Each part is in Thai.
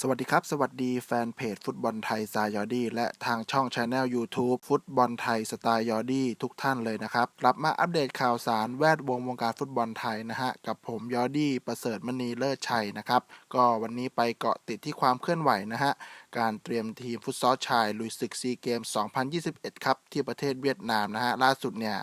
สวัสดีครับ สวัสดีแฟนเพจฟุตบอลไทยสไตล์ยอดี้และทางช่องช anel YouTube ฟุตบอลไทยสไตล์ยอดี้ทุกท่านเลยนะครับ กลับมาอัปเดตข่าวสารแวดวงวงการฟุตบอลไทยนะฮะ กับผมยอดี้ประเสริฐมณีเลิศชัยนะครับ ก็วันนี้ไปเกาะติดที่ความเคลื่อนไหวนะฮะ การเตรียมทีมฟุตซอลชายลุยศึกซีเกม 2021 ครับ ที่ประเทศเวียดนามนะฮะล่าสุดเนี่ย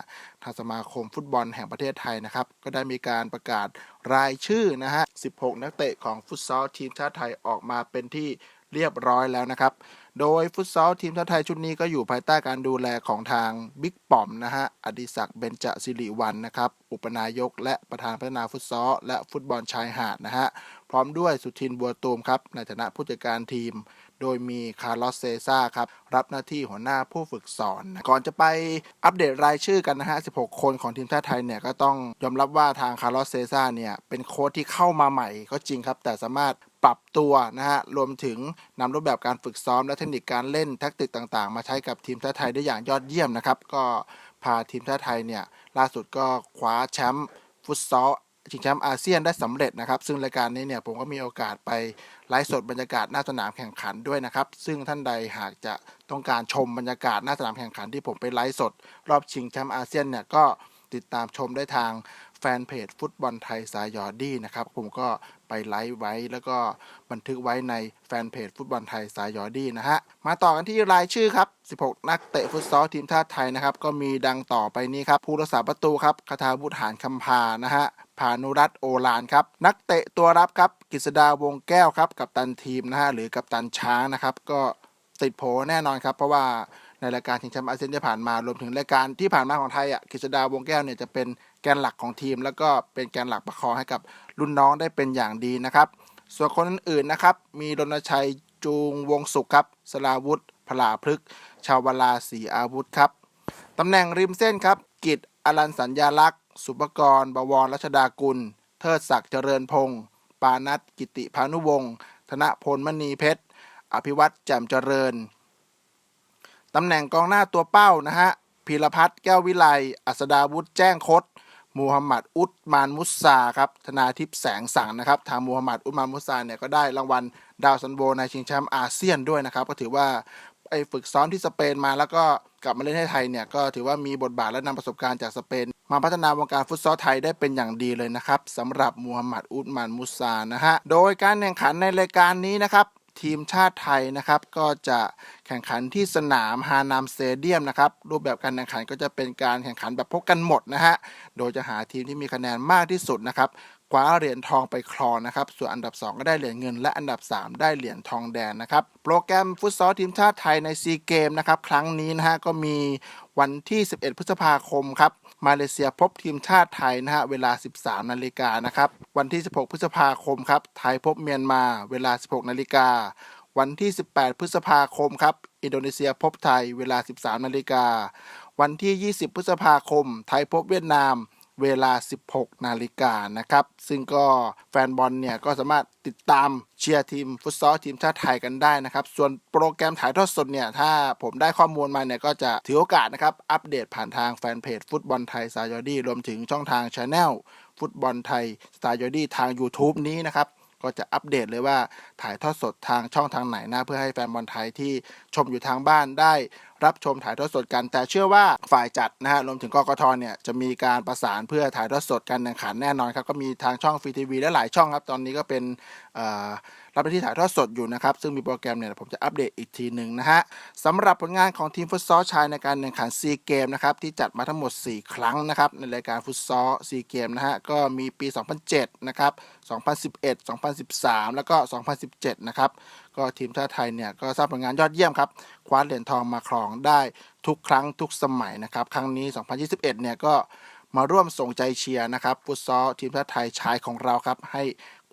ทางสมาคมฟุตบอลแห่งประเทศไทยนะครับ ก็ได้มีการประกาศรายชื่อนะฮะ 16 นักเตะของฟุตซอลทีมชาติไทยออกมาเป็นที่เรียบร้อยแล้วนะครับ โดยฟุตซอลทีมชาติไทยชุดนี้ก็อยู่ภายใต้การดูแลของทางบิ๊กปอมนะฮะ อดิศักดิ์เบญจสิริวันนะครับ อุปนายกและประธานพัฒนาฟุตซอลและฟุตบอลชายหาดนะฮะ พร้อมด้วยสุทินบัวตูมครับ ในฐานะผู้จัดการทีม โดยมีคาร์ลอสเซซ่าครับ รับหน้าที่หัวหน้าผู้ฝึกสอน ก่อนจะไปอัปเดตรายชื่อกันนะฮะ 16 คนของทีมชาติไทยเนี่ย ก็ต้องยอมรับว่าทางคาร์ลอสเซซ่าเนี่ย เป็นโค้ชที่เข้ามาใหม่ก็จริงครับ แต่สามารถปรับตัวนะฮะ รวมถึงนำรูปแบบการฝึกซ้อมและเทคนิคการเล่นแทคติกต่างๆ มาใช้กับทีมชาติไทยได้อย่างยอดเยี่ยมนะครับ ก็พาทีมชาติไทยเนี่ยล่าสุดก็คว้าแชมป์ฟุตซอล ชิงแชมป์อาเซียนได้สำเร็จนะครับ ซึ่งรายการนี้เนี่ยผมก็มีโอกาสไปไลฟ์สดบรรยากาศหน้าสนามแข่งขันด้วยนะครับ ซึ่งท่านใดหากจะต้องการชมบรรยากาศหน้าสนามแข่งขันที่ผมไปไลฟ์สด รอบชิงแชมป์อาเซียนเนี่ยก็ติดตามชมได้ทางแฟนเพจฟุตบอลไทยสายยอดดี้นะครับ ผมก็ไปไลฟ์ไว้แล้วก็บันทึกไว้ในแฟนเพจฟุตบอลไทยสายยอดดี้นะฮะมาต่อกันที่รายชื่อครับ 16 นักเตะฟุตซอลทีมชาติไทยนะครับ ก็มีดังต่อไปนี้ครับ ผู้รักษาประตูครับคาทาบุตรหานคำพานะฮะพานุรัตโอลานครับ นักเตะตัวรับครับกฤษดาวงแก้วครับ กับตันทีมนะฮะหรือกับตันช้างนะครับ ก็ติดโผแน่นอนครับ เพราะว่าในรายการชิงแชมป์อาเซียนที่ผ่านมารวมถึงรายการที่ผ่านมาของไทยอะกฤษดาวงแก้วเนี่ยจะเป็นแกนหลักของทีม แล้วก็เป็นแกนหลักประคองให้กับรุ่นน้องได้เป็นอย่างดีนะครับ ส่วนคนอื่นๆนะครับ มีรณชัยจูงวงสุขครับสลาวุธ พลาพฤกษ์ชาวลาศรีอาวุธครับตำแหน่งริมเส้นครับ กิจอรันสัญญาลักษณ์ สุปกรณ์บวรรัชดากุล เทิดศักดิ์เจริญพงศ์ปานัทกิติพานุวงศ์ธนพลมณีเพชร อภิวัตรแจ่มเจริญตำแหน่งกองหน้าตัวเป้านะฮะพีรพัฒน์แก้ววิไล อัสดาวุฒิแจ้งคดมูฮัมหมัดอุตมานมุสซาครับธนาทิพย์แสงสังนะครับ ทางมูฮัมหมัดอุตมานมุสซาเนี่ยก็ได้รางวัลดาวซันโบในชิงแชมป์อาเซียนด้วยนะครับ ก็ถือว่า ไอ้ฝึกซ้อมที่สเปนมาแล้วก็กลับมาเล่นให้ไทยเนี่ยก็ถือว่ามีบทบาทและนำประสบการณ์จากสเปน มาพัฒนาวงการฟุตซอลไทยได้เป็นอย่างดีเลยนะครับสำหรับมูฮัมหมัดอุตมานมุสซานะฮะโดยการแข่งขันในรายการนี้นะครับทีมชาติไทยนะครับก็จะแข่งขันที่สนามฮานามสเตเดียมนะครับรูปแบบการแข่งขันก็จะเป็นการแข่งขันแบบพบกันหมดนะฮะโดยจะหาทีมที่มีคะแนนมากที่สุดนะครับ คว้าเหรียญทองไปครองนะครับ ส่วนอันดับ 2 ก็ได้เหรียญเงิน และอันดับ 3 ได้เหรียญทองแดงนะครับ โปรแกรมฟุตซอลทีมชาติไทยในซีเกมนะครับ ครั้งนี้นะฮะก็มีวันที่ 11 พฤษภาคมครับ มาเลเซียพบทีมชาติไทยนะฮะ เวลา 13 นาฬิกานะครับ วันที่ 16 พฤษภาคมครับ ไทยพบเมียนมา เวลา 16 นาฬิกา วันที่ 18 พฤษภาคมครับ อินโดนีเซียพบไทย เวลา 13 นาฬิกา วันที่ 20 พฤษภาคม ไทยพบเวียดนาม เวลา 16 นาฬิกานะครับ ซึ่งก็แฟนบอลเนี่ยก็สามารถติดตามเชียร์ทีมฟุตซอลทีมชาติไทยกันได้นะครับ ส่วนโปรแกรมถ่ายทอดสดเนี่ย ถ้าผมได้ข้อมูลมาเนี่ยก็จะถือโอกาสนะครับ อัปเดตผ่านทางแฟนเพจฟุตบอลไทยสายอดี้รวมถึงช่องทางชาแนลฟุตบอลไทยสไตล์ยอดี้ทาง YouTube นี้นะครับ ก็จะอัปเดตเลยว่าถ่ายทอดสดทางช่องทางไหนนะเพื่อให้แฟนบอลไทยที่ชมอยู่ทางบ้านได้รับชมถ่ายทอดสดกัน แต่เชื่อว่าฝ่ายจัดนะฮะรวมถึงกกทเนี่ยจะมีการประสานเพื่อถ่ายทอดสดการแข่งขันแน่นอนครับก็มีทางช่องฟรีทีวีและหลายช่องครับตอนนี้ก็เป็น รับที่ถ่ายทอดสดอยู่นะครับ ซึ่งมีโปรแกรมเนี่ยผมจะอัปเดตอีกทีหนึ่งนะฮะสำหรับผลงานของทีมฟุตซอลชายในการแข่งขันซีเกมนะครับที่จัดมาทั้งหมด 4 ครั้งนะครับในรายการฟุตซอลซีเกมนะฮะก็มีปี 2007 นะครับ 2011 2013 แล้วก็ 2017 นะครับก็ทีมชาติไทยเนี่ยก็สร้างผลงานยอดเยี่ยมครับคว้าเหรียญทองมาครองได้ทุกครั้งทุกสมัยนะครับ ครั้งนี้ 2021 เนี่ยก็มาร่วมส่งใจเชียร์นะครับฟุตซอลทีมชาติไทยชายของเราครับให้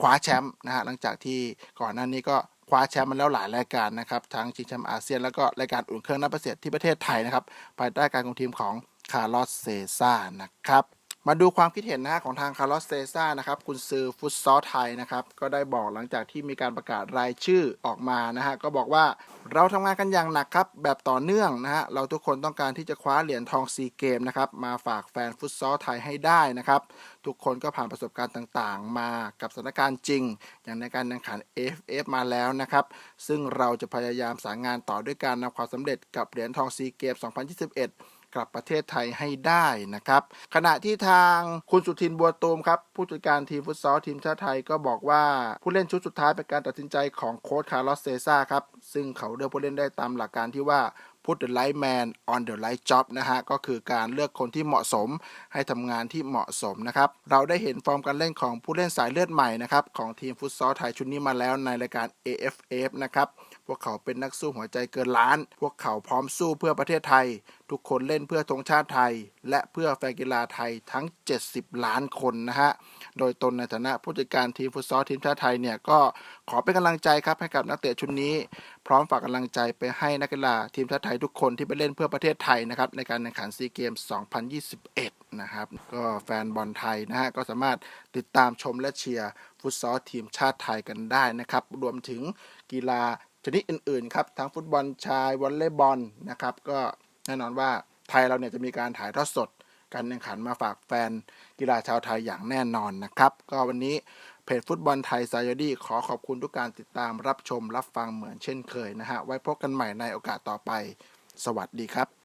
คว้าแชมป์นะฮะหลังจากที่ก่อนหน้านี้ก็คว้าแชมป์มาแล้วหลายรายการนะครับทั้งชิงแชมป์อาเซียนแล้วก็รายการอุ่นเครื่องนัดประเสริฐที่ประเทศไทยนะครับภายใต้การคุมทีมของคาร์ลอสเซซ่านะครับ มาดูความคิดเห็นนะฮะของทางคาร์ลอสเซซ่านะครับกุนซือฟุตซอลไทยนะครับ ก็ได้บอกหลังจากที่มีการประกาศรายชื่อออกมานะฮะ ก็บอกว่าเราทำงานกันอย่างหนักครับ แบบต่อเนื่องนะฮะ เราทุกคนต้องการที่จะคว้าเหรียญทองซีเกมนะครับ มาฝากแฟนฟุตซอลไทยให้ได้นะครับ ทุกคนก็ผ่านประสบการณ์ต่างๆ มากับสถานการณ์จริง อย่างในการแข่งขัน AFF มาแล้วนะครับ ซึ่งเราจะพยายามสางงานต่อด้วยการนำความสำเร็จกับเหรียญทองซีเกม 2021 กลับประเทศไทยให้ได้นะครับ ขณะที่ทางคุณสุทินบัวตูมครับผู้จัดการทีมฟุตซอลทีมชาติไทยก็บอกว่าผู้เล่นชุดสุดท้ายเป็นการตัดสินใจของโค้ชคาร์ลอสเซซ่าครับซึ่งเขาเลือกผู้เล่นได้ตามหลักการที่ว่า put the right man on the right job นะฮะ ก็คือการเลือกคนที่เหมาะสมให้ทำงานที่เหมาะสมนะครับ เราได้เห็นฟอร์มการเล่นของผู้เล่นสายเลือดใหม่นะครับ ของทีมฟุตซอลไทยชุดนี้มาแล้วในรายการ AFF นะครับ พวกเขาเป็นนักสู้หัวใจเกินล้าน พวกเขาพร้อมสู้เพื่อประเทศไทยทุกคนเล่นเพื่อธงชาติไทย และเพื่อแฟนกีฬาไทยทั้ง 70 ล้านคนนะฮะ โดยตนในฐานะผู้จัดการทีมฟุตซอลทีมชาติไทยเนี่ยก็ขอเป็นกำลังใจครับให้กับนักเตะชุดนี้ พร้อมฝากกำลังใจไปให้นักกีฬาทีมชาติไทยทุกคนที่ไปเล่นเพื่อประเทศไทยนะครับในการแข่งขันซีเกม2021 นะครับ ก็แฟนบอลไทยนะฮะก็สามารถติดตามชมและเชียร์ฟุตซอลทีมชาติไทยกันได้นะครับ รวมถึงกีฬาชนิดอื่นๆครับทั้งฟุตบอลชายวอลเลย์บอลนะครับก็ แน่นอนว่าไทยเราเนี่ยจะมีการถ่ายทอดสดการแข่งขันมาฝากแฟนกีฬาชาวไทยอย่างแน่นอนนะครับ ก็วันนี้เพจฟุตบอลไทยไซยดี้ขอขอบคุณทุกการติดตามรับชมรับฟังเหมือนเช่นเคยนะฮะ ไว้พบกันใหม่ในโอกาสต่อไป สวัสดีครับ